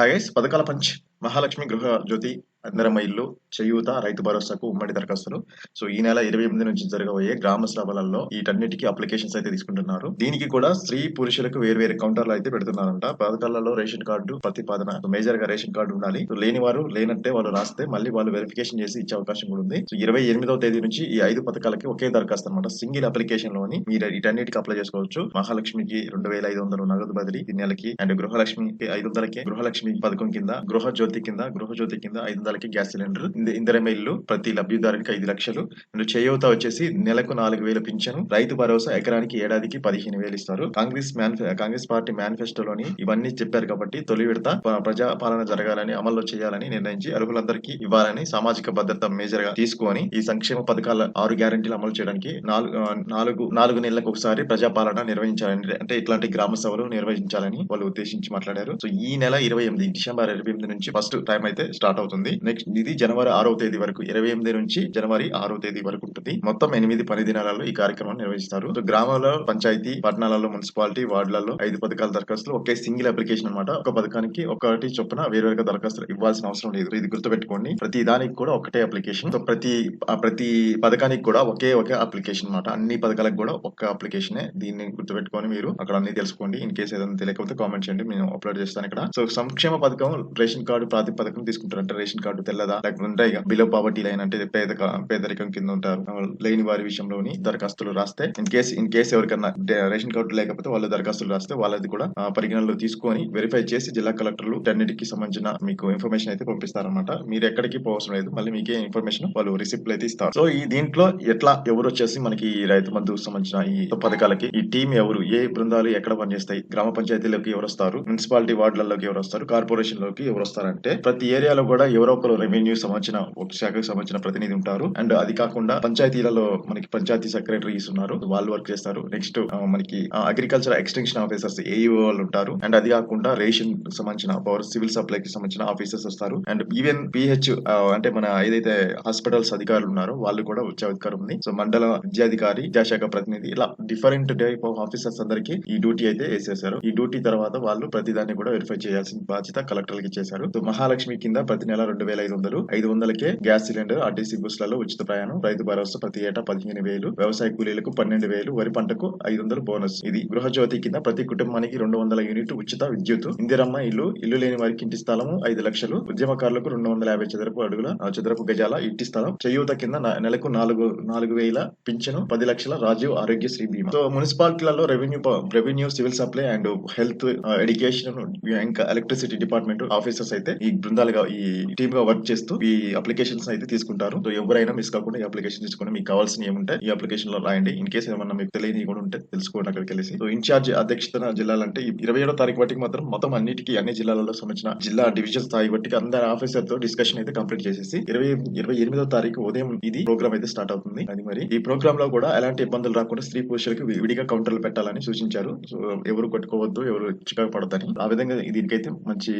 Is పథకాల punch. Mahalakshmi గృహ జ్యోతి అందరమ్మ ఇల్లు చేయూత రైతు భరోసాకు ఉమ్మడి దరఖాస్తులు. సో ఈ నెల ఇరవై ఎనిమిది నుంచి జరగబోయే గ్రామ సభలలో వీటన్నిటికీ అప్లికేషన్స్ అయితే తీసుకుంటున్నారు. దీనికి కూడా స్త్రీ పురుషులకు వేరు వేరు కౌంటర్లు అయితే పెడుతున్నారంట. పథకాలలో రేషన్ కార్డు ప్రతిపాదన మేజర్గా రేషన్ కార్డు ఉండాలి. సో లేని వారు లేనట్టే వాళ్ళు రాస్తే మళ్ళీ వాళ్ళు వెరిఫికేషన్ చేసి ఇచ్చే అవకాశం కూడా ఉంది. సో ఇరవై ఎనిమిదవ తేదీ నుంచి ఈ ఐదు పథకాలకి ఒకే దరఖాస్తు అనమాట సింగిల్ అప్లికేషన్లోని మీరు వీటన్నిటికి అప్లై చేసుకోవచ్చు. మహాలక్ష్మికి రెండు వేల ఐదు వందలు నగదు బదిలీ ఈ నెలకి అండ్ గృహలక్ష్మికి ఐదు వందలకి. గృహలక్ష్మి పథకం కింద గృహ జ్యోతి కింద గృహ జ్యోతి కింద ఐదు వందలకి గ్యాస్ సిలిండర్. ఇంద- ఇల్లు ప్రతి లబ్ధిదారునికి ఐదు లక్షలు. అండ్ చేయూత వచ్చేసి నెలకు నాలుగు వేల పింఛను. రైతు భరోసా ఎకరానికి ఏడాదికి పదిహేను వేలు ఇస్తారు. కాంగ్రెస్ కాంగ్రెస్ పార్టీ మేనిఫెస్టోలోని ఇవన్నీ చెప్పారు కాబట్టి తొలి విడత ప్రజా పాలన జరగాలని అమల్లో చేయాలని నిర్ణయించి అర్హులందరికీ ఇవ్వాలని సామాజిక భద్రత మేజర్గా తీసుకొని ఈ సంక్షేమ పథకాల ఆరు గ్యారంటీలు అమలు చేయడానికి నాలుగు నాలుగు నాలుగు నెలలకు ఒకసారి ప్రజాపాలన నిర్వహించాలని అంటే ఇట్లాంటి గ్రామ సభలు నిర్వహించాలని వాళ్ళు ఉద్దేశించి మాట్లాడారు. సో ఈ నెల ఇరవై ఎనిమిది డిసెంబర్ ఇరవై ఎనిమిది నుంచి ఫస్ట్ టైం అయితే స్టార్ట్ అవుతుంది. నెక్స్ట్ ఇది జనవరి ఆరో తేదీ వరకు ఇరవై ఎనిమిది నుంచి జనవరి ఆరో తేదీ వరకు ఉంటుంది. మొత్తం ఎనిమిది పని దినాలలో ఈ కార్యక్రమం నిర్వహిస్తారు. సో గ్రామాల్లో పంచాయతీ పట్టణాలలో మున్సిపాలిటీ వార్డులలో ఐదు పథకాల దరఖాస్తులు ఒకే సింగిల్ అప్లికేషన్ అన్నమాట. ఒక పథకానికి ఒకటి చొప్పున వేరువేరుగా దరఖాస్తులు ఇవ్వాల్సిన అవసరం లేదు. ఇది గుర్తుపెట్టుకోండి. ప్రతి దానికి కూడా ఒకటే అప్లికేషన్. ప్రతి ప్రతి పథకానికి కూడా ఒకే ఒకే అప్లికేషన్ అన్నమాట. అన్ని పథకాలకు కూడా ఒక్క అప్లికేషన్ దీన్ని గుర్తుపెట్టుకొని మీరు అక్కడ అన్ని తెలుసుకోండి. ఇన్ కేసు ఏదైనా తెలియకపోతే కామెంట్ చేయండి. నేను అప్లోడ్ చేస్తాను ఇక్కడ. సో సంక్షేమ పథకం రేషన్ కార్డు ప్రాతిపథకం తీసుకుంటారు. అంటే రేషన్ కార్డు తెల్లదా? లేకపోతే ఉంటాయి బిలో పావర్టీ లైన్ అంటే పేద పేదరికం కింద ఉంటారు. లేని వారి విషయంలోని దరఖాస్తులు రాస్తే ఇన్ కేసు ఇన్ కేసు ఎవరికన్నా రేషన్ కార్డు లేకపోతే వాళ్ళ దరఖాస్తులు రాస్తే వాళ్ళది కూడా పరిగణనలో తీసుకొని వెరిఫై చేసి జిల్లా కలెక్టర్లు అన్నిటికి సంబంధించిన మీకు ఇన్ఫర్మేషన్ అయితే పంపిస్తారనమాట మీరు ఎక్కడికి పోవసం లేదు. మళ్ళీ మీకే ఇన్ఫర్మేషన్ వాళ్ళు రిసిప్ట్ అయితే ఇస్తారు. సో ఈ దీంట్లో ఎట్లా ఎవరు వచ్చేసి మనకి ఈ రైతు బంధుకు సంబంధించిన ఈ పథకాలకి ఈ టీం ఎవరు ఏ బృందాలు ఎక్కడ పనిచేస్తాయి గ్రామ పంచాయతీలోకి ఎవరు వస్తారు మున్సిపాలిటీ వార్డులలోకి ఎవరు వస్తారు కార్పొరేషన్లోకి ఎవరు వస్తారంటే ప్రతి ఏరియాలో కూడా ఎవరో ఒకరు రెవెన్యూ సంబంధించిన ఒక శాఖకు సంబంధించిన ప్రతినిధి ఉంటారు. అండ్ అది కాకుండా పంచాయతీలలో మనకి పంచాయతీ సెక్రటరీస్ ఉన్నారు. వాళ్ళు వర్క్ చేస్తారు. నెక్స్ట్ మనకి అగ్రికల్చర్ ఎక్స్టెన్షన్ ఆఫీసర్స్ ఏఈఓ వాళ్ళు ఉంటారు. అండ్ అది కాకుండా రేషన్ సంబంధించిన పవర్ సివిల్ సప్లై కి సంబంధించిన ఆఫీసర్స్ వస్తారు. అండ్ ఈవెన్ పిహెచ్ అంటే మన ఏదైతే హాస్పిటల్స్ అధికారులు ఉన్నారో వాళ్ళు కూడా వచ్చే అధికారం ఉంది. సో మండల విద్యాధికారి విద్యాశాఖ ప్రతినిధి ఇలా డిఫరెంట్ టైప్ ఆఫ్ ఆఫీసర్స్ అందరికి ఈ డ్యూటీ అయితే వేసేసారు. ఈ డ్యూటీ తర్వాత వాళ్ళు ప్రతిదాన్ని కూడా వెరిఫై చేయాల్సిన బాధ్యత కలెక్టర్లకి చేశారు సో మహాలక్ష్మి కింద ప్రతి నెల రెండు వేల ఐదు వందలు ఐదు వందలకే గ్యాస్ సిలిండర్ ఆర్టీసీ బస్సులలో ఉచిత ప్రయాణం రైతు భరోసా ప్రతి ఏటా పదిహేను వేలు వ్యవసాయ కూలీలకు పన్నెండు వేలు వరి పంటకు ఐదు వందలు బోనస్. ఇది గృహజ్యోతి కింద ప్రతి కుటుంబానికి రెండు వందల యూనిట్ ఉచిత విద్యుత్. ఇందిరమ్మ ఇల్లు ఇల్లు లేని వారికి ఇంటి స్థలము ఐదు లక్షలు ఉద్యమకారులకు రెండు వందల యాభై చదరపు అడుగుల చదరపు గజాల ఇంటి స్థలం చేయూత కింద నెలకు నాలుగు నాలుగు వేల పింఛను పది లక్షల రాజీవ్ ఆరోగ్యశ్రీ బీమా. So మున్సిపాలిటీలలో revenue revenue civil supply and health education ఇంకా ఎలక్ట్రిసిటీ డిపార్ట్మెంట్ ఆఫీసర్స్ అయితే ఈ బృందాలుగా ఈ టీమ్గా వర్క్ చేస్తూ ఈ అప్లికేషన్స్ అయితే తీసుకుంటారు. సో ఎవరైనా మిస్ కాకుండా ఈ అప్లికేషన్ తీసుకుని మీకు కావాల్సిన ఏముంటాయి ఈ అప్లికేషన్లో రాయండి. ఇన్ కేసు ఏమన్నా మీకు తెలియని కూడా ఉంటే తెలుసుకోండి అక్కడికి వెళ్ళి సో ఇన్ఛార్జ్ అధ్యక్షతన జిల్లాలంటే ఇరవై ఏడో తారీఖు వాటికి మాత్రం మొత్తం అన్నిటికీ అన్ని జిల్లాలలో సంబంధించిన జిల్లా డివిజన్ స్థాయి బట్టి అందరి ఆఫీసర్తో డిస్కషన్ అయితే కంప్లీట్ చేసేసి ఇరవై ఇరవై ఎనిమిదో తారీఖు ఉదయం ఇది ప్రోగ్రామ్ అయితే స్టార్ట్ అవుతుంది. అది మరి ఈ ప్రోగ్రామ్లో కూడా ఎలాంటి ఇబ్బందులు రాకుండా స్త్రీ పురుషులకు విడిగా కౌంటర్లు పెట్టాలని సూచించారు. సో ఎవరు కొట్టుకోవద్దు ఎవరు చికాకు పడద్దని. ఆ విధంగా దీనికైతే మంచి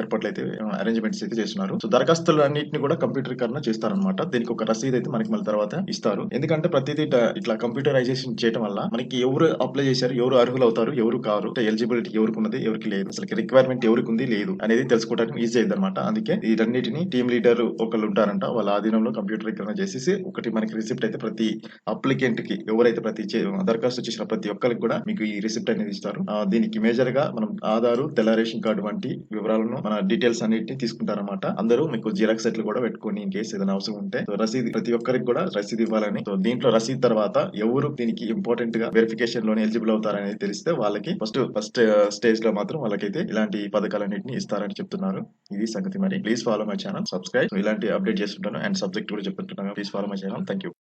ఏర్పాటు ఏర్పా- అయితే అరేంజ్మెంట్స్ అయితే చేస్తున్నారు. సో దరఖాస్తులు అన్నింటిని కూడా కంప్యూటరీకరణ చేస్తారనమాట దీనికి ఒక రసీదు అయితే మనకి మళ్ళీ తర్వాత ఇస్తారు. ఎందుకంటే ప్రతిదీ ఇట్లా- కంప్యూటరైజేషన్ చేయడం వల్ల మనకి ఎవరు అప్లై చేశారు ఎవరు అర్హులు అవుతారు ఎవరు కారు ఎలిజిబిలిటీ ఎవరికి ఉన్నది ఎవరికి లేదు. అసలు రిక్వైర్మెంట్ ఎవరికి ఉంది లేదు అనేది తెలుసుకోవడానికి ఈజీ అయింది అనమాట అందుకే వీటన్నిటిని టీమ్ లీడర్ ఒకళ్ళు ఉంటారంట వాళ్ళ ఆధీనంలో కంప్యూటరీకరణ చేసేసి ఒకటి మనకి రిసిప్ట్ అయితే ప్రతి అప్లికెంట్కి ఎవరైతే ప్రతి చే- దరఖాస్తు చేసిన ప్రతి ఒక్కరికి కూడా మీకు ఈ రిసిప్ట్ అనేది ఇస్తారు. దీనికి మేజర్గా మనం ఆధారు తెల్ల రేషన్ కార్డు వంటి వివరాలను మన డీటెయిల్స్ అన్నిటిని తీసుకుంటారన్నమాట. అందరూ మీకు జిరాక్స్ సెట్లు కూడా పెట్టుకొని ఇన్ కేసు ఏదైనా అవసరం ఉంటే సో రసీదు ప్రతి ఒక్కరికి కూడా రసీదు ఇవ్వాలని. సో దీంట్లో రసీదు తర్వాత ఎవరు దీనికి ఇంపార్టెంట్గా వెరిఫికేషన్లోనే ఎలిజిబుల్ అవుతారనేది తెలిస్తే వాళ్ళకి ఫస్ట్ ఫస్ట్ స్టేజ్లో మాత్రం వాళ్ళకైతే ఇలాంటి పథకాలన్నింటిని ఇస్తారని చెప్తున్నారు. ఇది సంగతి మరి. Please follow my channel subscribe ఇలాంటి అప్డేట్ చేస్తుంటాను. అండ్ సబ్జెక్ట్ కూడా చెప్తుంటాను please follow my channel thank you